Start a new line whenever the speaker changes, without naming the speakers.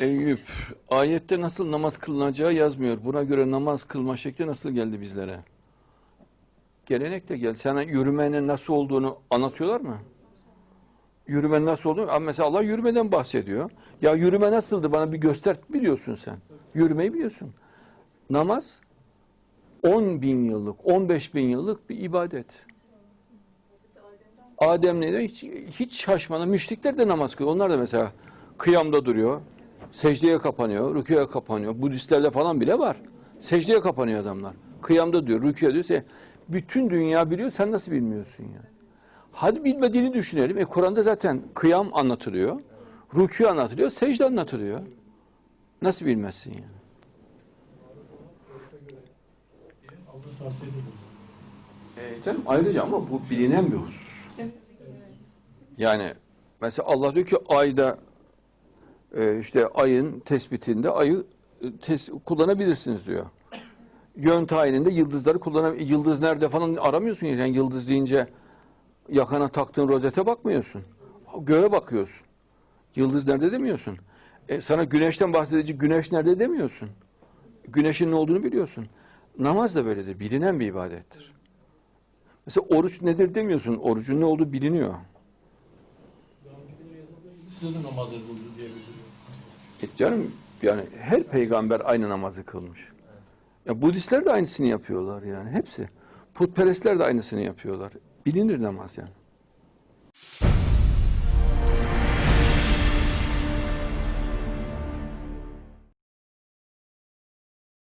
Eyüp, ayette nasıl namaz kılınacağı yazmıyor. Buna göre namaz kılma şekli nasıl geldi bizlere? Gelenek de geldi. Sana yürümenin nasıl olduğunu anlatıyorlar mı? Yürümenin nasıl olduğunu, mesela Allah yürümeden bahsediyor. Ya yürüme nasıldı bana bir göster biliyorsun sen. Yürümeyi biliyorsun. Namaz 10 bin yıllık, 15 bin yıllık bir ibadet. Adem neydi? Hiç, hiç şaşmadan müşrikler de namaz kılıyor. Onlar da mesela kıyamda duruyor. Secdeye kapanıyor, rüküye kapanıyor. Budistlerde falan bile var. Secdeye kapanıyor adamlar. Kıyamda diyor, rüküye diyor. Sen- Bütün dünya biliyor, sen nasıl bilmiyorsun ya? Hadi bilmediğini düşünelim. E Kur'an'da zaten kıyam anlatılıyor. Rükû anlatılıyor, secde anlatılıyor. Nasıl bilmezsin yani?
Allah tavsiye edilir.
E, canım ayrıca ama bu bilinen bir husus. Yani mesela Allah diyor ki ayda e, işte ayın tespitinde ayı e, tes- kullanabilirsiniz diyor. Yön tayininde yıldızları kullanab yıldız nerede falan aramıyorsun ya. yani yıldız deyince yakana taktığın rozete bakmıyorsun. Göğe bakıyorsun. Yıldız nerede demiyorsun. E, sana güneşten bahsedici güneş nerede demiyorsun. Güneşin ne olduğunu biliyorsun. Namaz da böyledir. Bilinen bir ibadettir. Mesela oruç nedir demiyorsun. Orucun ne olduğu biliniyor.
Size de namaz yazıldı diyebilirim.
E canım yani her peygamber aynı namazı kılmış. Ya Budistler de aynısını yapıyorlar yani hepsi. Putperestler de aynısını yapıyorlar. Bilinir namaz yani.